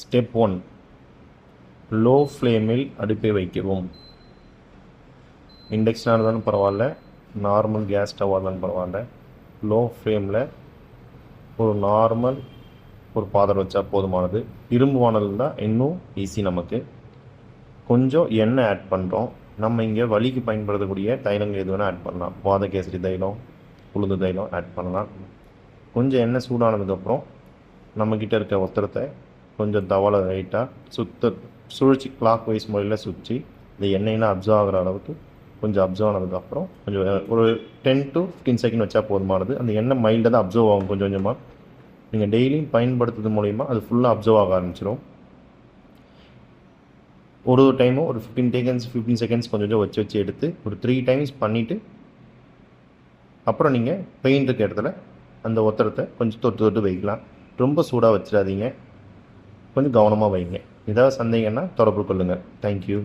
Step one low ஃப்ளேமில் அடுப்பை வைக்கவும். இண்டக்ஷனாக இருந்தாலும் பரவாயில்ல. நார்மல் கேஸ் ஸ்டவ்வாக இருந்தாலும் பரவாயில்ல. லோ ஃப்ளேமில் ஒரு நார்மல் ஒரு பாத்திரம் வச்சா போதுமானது. இரும்பு வானல் தான் இன்னும் ஈஸி நமக்கு. கொஞ்சம் எண்ணெய் ஆட் பண்ணுறோம் நம்ம இங்கே வலிக்கு பயன்படுத்தக்கூடிய தைலங்கள் எது வேணால் ஆட் பண்ணலாம். வாதகேசரி தைலம் உளுந்து தைலம் ஆட் பண்ணலாம். கொஞ்சம் எண்ணெய் சூடானதுக்கப்புறம் நம்மக்கிட்ட இருக்க ஒத்தரத்தை கொஞ்சம் தவளை லைட்டாக சுத்த சுழற்சி கிளாக் வைஸ் முறையில் சுற்றி இந்த எண்ணெயெலாம் அப்சர்வ் ஆகிற அளவுக்கு கொஞ்சம் அப்சர்வ் ஆனதுக்கப்புறம் கொஞ்சம் ஒரு டென் டு ஃபிஃப்டீன் செகண்ட் வச்சா போதுமானது. அந்த எண்ணெய் மைல்டாக தான் அப்சர்வ் ஆகும் கொஞ்சம் கொஞ்சமாக நீங்கள் டெய்லியும் பயன்படுத்துறது மூலிமா அது ஃபுல்லாக அப்சர்வ் ஆக ஆரம்பிச்சிடும் ஒரு ஒரு டைமும் ஒரு ஃபிஃப்டீன் செகண்ட்ஸ் ஃபிஃப்டீன் செகண்ட்ஸ் கொஞ்சம் கொஞ்சம் வச்சு வச்சு எடுத்து ஒரு த்ரீ டைம்ஸ் பண்ணிவிட்டு அப்புறம் நீங்கள் பெயிண்ட் இருக்க இடத்துல அந்த ஒத்தரத்தை கொஞ்சம் தொட்டு தொட்டு வைக்கலாம். ரொம்ப சூடாக வச்சிடாதீங்க. கொஞ்சம் கவனமாக வைங்க. ஏதாவது சந்தேகம்னா தொடர்பு கொள்ளுங்கள் தேங்க்யூ